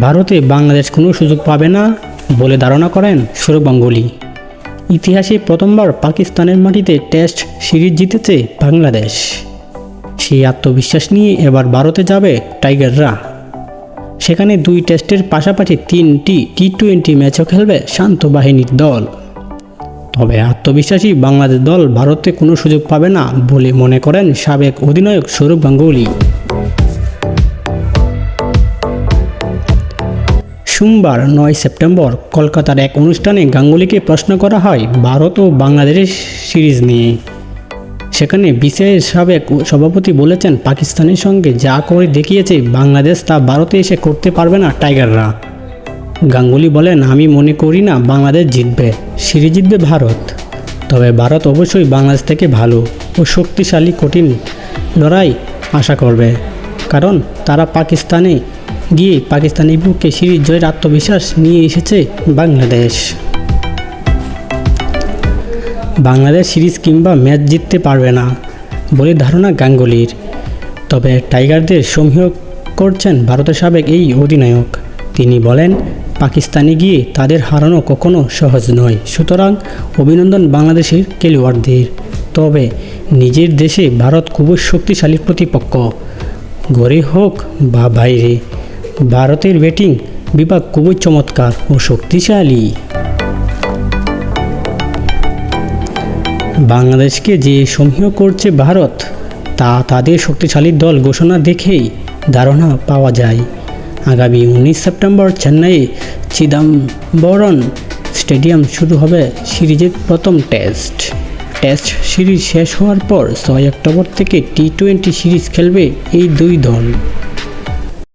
ভারতে বাংলাদেশ কোনো সুযোগ পাবে না বলে ধারণা করেন সৌরভ গাঙ্গুলি। ইতিহাসে প্রথমবার পাকিস্তানের মাটিতে টেস্ট সিরিজ জিতেছে বাংলাদেশ। সেই আত্মবিশ্বাস নিয়ে এবার ভারতে যাবে টাইগাররা। সেখানে দুই টেস্টের পাশাপাশি তিনটি টি টোয়েন্টি ম্যাচও খেলবে শান্ত বাহিনীর দল। তবে আত্মবিশ্বাসী বাংলাদেশ দল ভারতে কোনো সুযোগ পাবে না বলে মনে করেন সাবেক অধিনায়ক সৌরভ গাঙ্গুলি। সোমবার নয় সেপ্টেম্বর কলকাতার এক অনুষ্ঠানে গাঙ্গুলিকে প্রশ্ন করা হয় ভারত ও বাংলাদেশের সিরিজ নিয়ে। সেখানে বিসিআইয়ের সাবেক সভাপতি বলেছেন, পাকিস্তানের সঙ্গে যা করে দেখিয়েছে বাংলাদেশ, তা ভারতে এসে করতে পারবে না টাইগাররা। গাঙ্গুলি বলেন, আমি মনে করি না বাংলাদেশ জিতবে, সিরিজ জিতবে ভারত। তবে ভারত অবশ্যই বাংলাদেশ থেকে ভালো ও শক্তিশালী কঠিন লড়াই আশা করবে। কারণ তারা পাকিস্তানে গিয়ে পাকিস্তানের বুকে সিরিজ জয়ের আত্মবিশ্বাস নিয়ে এসেছে বাংলাদেশ। বাংলাদেশ সিরিজ কিংবা ম্যাচ জিততে পারবে না বলে ধারণা গাঙ্গুলির। তবে টাইগারদের সমীহ করছেন ভারতের সাবেক এই অধিনায়ক। তিনি বলেন, পাকিস্তানে গিয়ে তাদের হারানো কখনো সহজ নয়। সুতরাং অভিনন্দন বাংলাদেশের খেলোয়াড়দের। তবে নিজের দেশে ভারত খুবই শক্তিশালী প্রতিপক্ষ। ঘরে হোক বা বাইরে। ভারতের ব্যাটিং বিভাগ খুবই চমৎকার ও শক্তিশালী। বাংলাদেশকে যে সমীহ করছে ভারত, তা তাদের শক্তিশালী দল ঘোষণা দেখেই ধারণা পাওয়া যায়। আগামী উনিশ সেপ্টেম্বর চেন্নাইয়ে চিদাম্বরম স্টেডিয়াম শুরু হবে সিরিজের প্রথম টেস্ট। টেস্ট সিরিজ শেষ হওয়ার পর ছয় অক্টোবর থেকে টি টোয়েন্টি সিরিজ খেলবে এই দুই দল।